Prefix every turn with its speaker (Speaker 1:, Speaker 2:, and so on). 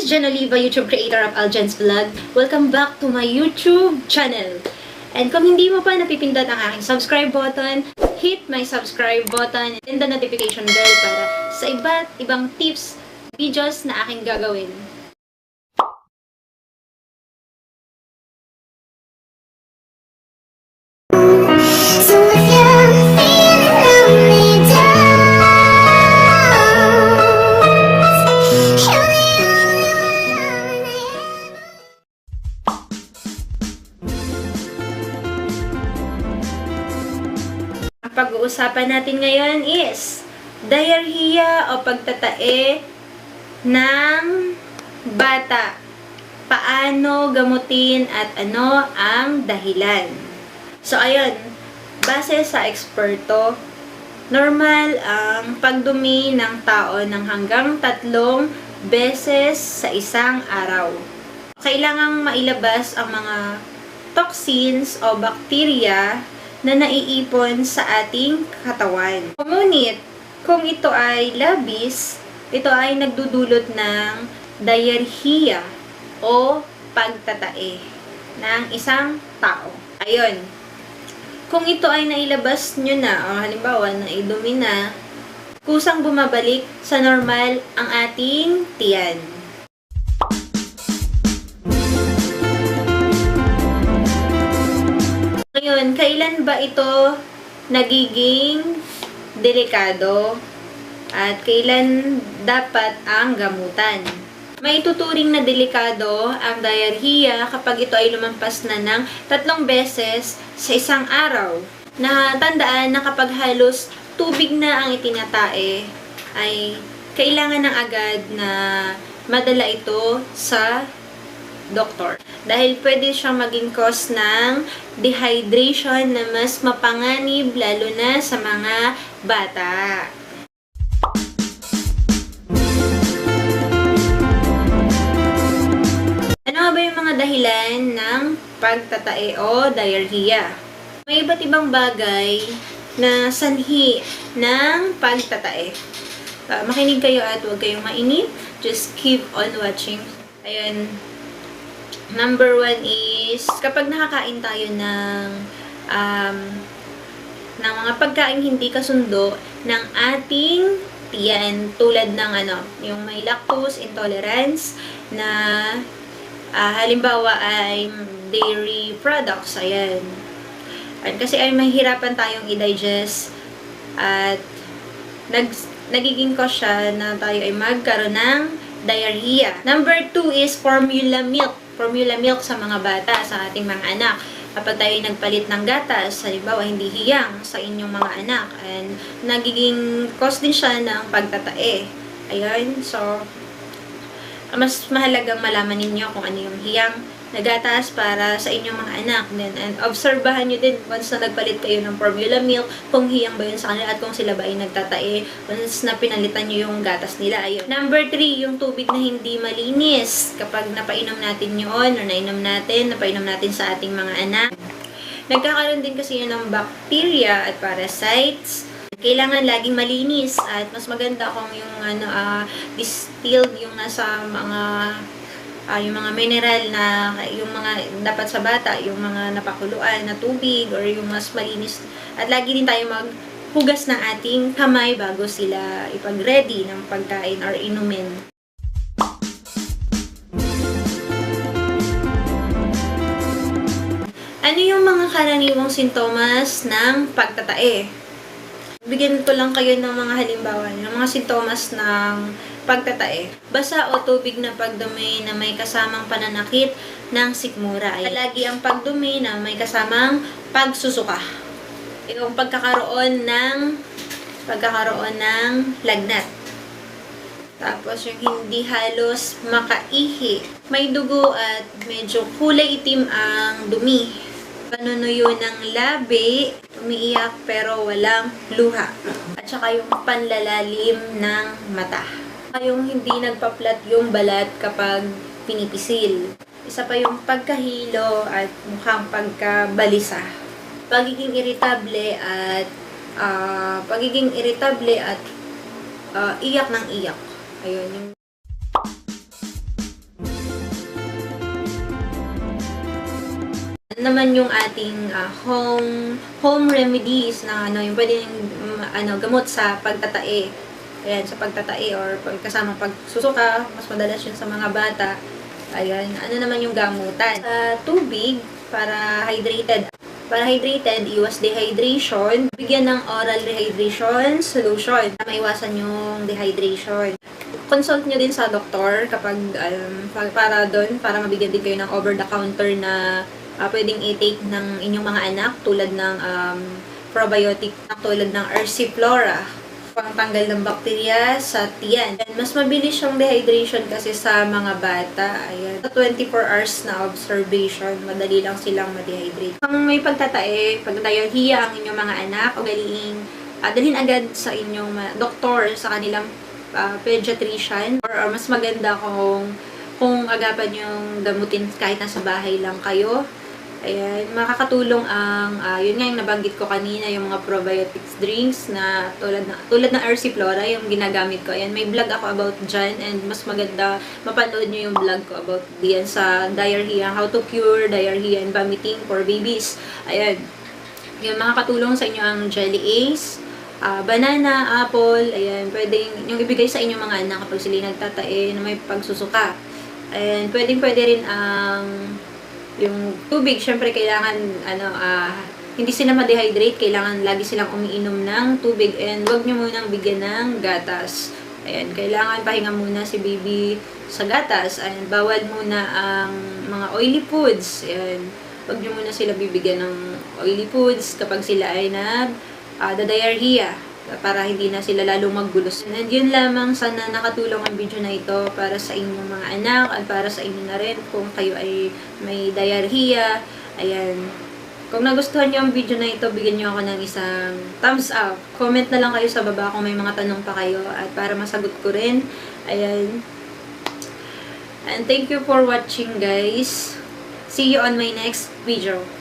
Speaker 1: is Jen Oliva, YouTube creator of Algen's Vlog. Welcome back to my YouTube channel. And kung hindi mo pa napipindot ang aking subscribe button, hit my subscribe button and the notification bell para sa iba't ibang tips, videos na aking gagawin. Pag-uusapan natin ngayon is diarrhea o pagtatae ng bata. Paano gamutin at ano ang dahilan? So, ayun, base sa eksperto, normal ang pagdumi ng tao ng hanggang tatlong beses sa isang araw. Kailangang mailabas ang mga toxins o bacteria na naiipon sa ating katawan. Ngunit, kung ito ay labis, ito ay nagdudulot ng diarrhea o pagtatae ng isang tao. Ayun. Kung ito ay nailabas nyo na, o halimbawa, naidumi na, kusang bumabalik sa normal ang ating tiyan. Ngayon, kailan ba ito nagiging delikado at kailan dapat ang gamutan? May tuturing na delikado ang diarrhea kapag ito ay lumampas na ng tatlong beses sa isang araw. Na tandaan na kapag halos tubig na ang itinatae, ay kailangan ng agad na madala ito sa doktor. Dahil pwede siyang maging cause ng dehydration na mas mapanganib lalo na sa mga bata. Ano ba yung mga dahilan ng pagtatae o diarrhea? May iba't ibang bagay na sanhi ng pagtatae. Ah, makinig kayo at huwag kayong mainip. Just keep on watching. Ayun, Number one is, kapag nakakain tayo ng, um, ng mga pagkain hindi kasundo ng ating tiyan, tulad ng ano, yung may lactose intolerance na ah, halimbawa ay dairy products, ayan. At kasi ay mahirapan tayong i-digest at nag, nagiging cause siya na tayo ay magkaroon ng diarrhea. Number two is formula milk. Formula milk sa mga bata, sa ating mga anak. Kapag tayo ay nagpalit ng gatas, halimbawa hindi hiyang sa inyong mga anak, and nagiging cause din siya ng pagtatae. Ayun, so, mas mahalagang malaman ninyo kung ano yung hiyang na gatas para sa inyong mga anak. Then, and obserbahan nyo din once na nagpalit kayo ng formula milk, kung hiyang ba yun sa kanila at kung sila ba ay nagtatae once na pinalitan nyo yung gatas nila. Ayun. Number three, yung tubig na hindi malinis. Kapag napainom natin yun or nainom natin, napainom natin sa ating mga anak. Nagkakaroon din kasi yun ng bacteria at parasites kailangan laging malinis at mas maganda kung yung ano ah, distilled yung nasa mga ah, yung mga mineral na yung mga dapat sa bata, yung mga napakuluan na tubig or yung mas malinis. At lagi din tayo maghugas ng ating kamay bago sila ipag-ready ng pagkain or inumin. Ano yung mga karaniwang sintomas ng pagtatae? Bigyan ko lang kayo ng mga halimbawa, ng mga sintomas ng pagtatae. Basa o tubig na pagdumi na may kasamang pananakit ng sikmura. Ay lagi ang pagdumi na may kasamang pagsusuka. Yung pagkakaroon ng pagkakaroon ng lagnat. Tapos yung hindi halos makaihi. May dugo at medyo kulay itim ang dumi. Panunuyo ng labi, umiiyak pero walang luha. At saka yung panlalalim ng mata. Yung hindi nagpaplat yung balat kapag pinipisil. Isa pa yung pagkahilo at mukhang pagkabalisa. Pagiging irritable at ah, pagiging irritable at ah, iyak ng iyak. Ayun yung naman yung ating ah, home home remedies na ano yung pwedeng mm, ano gamot sa pagtatae. Ayan, sa pagtatae or kasama pagsusuka, mas madalas yun sa mga bata. Ayan, ano naman yung gamutan? Sa tubig, para hydrated. Para hydrated, iwas dehydration. Bigyan ng oral rehydration solution. Maiwasan yung dehydration. Consult nyo din sa doktor kapag um, pa- para doon, para mabigyan din kayo ng over-the-counter na ah, pwedeng i-take ng inyong mga anak tulad ng um, probiotic tulad ng Ursiflora pangtanggal ng bakterya sa tiyan. And mas mabilis siyang dehydration kasi sa mga bata. Ayan. Sa 24 hours na observation, madali lang silang ma-dehydrate. Kung may pagtatae, pag diarrhea ang inyong mga anak, ugaliing uh, dalhin agad sa inyong doktor, sa kanilang ah, pediatrician. Or, or mas maganda kung kung agapan yung gamutin kahit nasa bahay lang kayo. Ayan, makakatulong ang, ah, yun nga yung nabanggit ko kanina, yung mga probiotics drinks na tulad na, tulad ng RC Flora, yung ginagamit ko. Ayan, may vlog ako about dyan and mas maganda mapanood nyo yung vlog ko about diyan sa diarrhea, how to cure diarrhea and vomiting for babies. Ayan, yung makakatulong sa inyo ang Jelly Ace, ah, banana, apple, ayan, pwedeng yung ibigay sa inyong mga anak kapag sila nagtatae na may pagsusuka. And pwedeng pwede rin ang yung tubig, syempre kailangan ano ah hindi sila ma-dehydrate, kailangan lagi silang umiinom ng tubig and wag niyo munang bigyan ng gatas. Ayan, kailangan pahinga muna si baby sa gatas. Ayan, bawal muna ang mga oily foods. Ayan, wag niyo muna sila bibigyan ng oily foods kapag sila ay nag ah, diarrhea para hindi na sila lalong maggulos. And yun lamang sana nakatulong ang video na ito para sa inyong mga anak at para sa inyo na rin kung kayo ay may diarrhea. Ayan. Kung nagustuhan niyo ang video na ito, bigyan niyo ako ng isang thumbs up. Comment na lang kayo sa baba kung may mga tanong pa kayo at para masagot ko rin. Ayan. And thank you for watching guys. See you on my next video.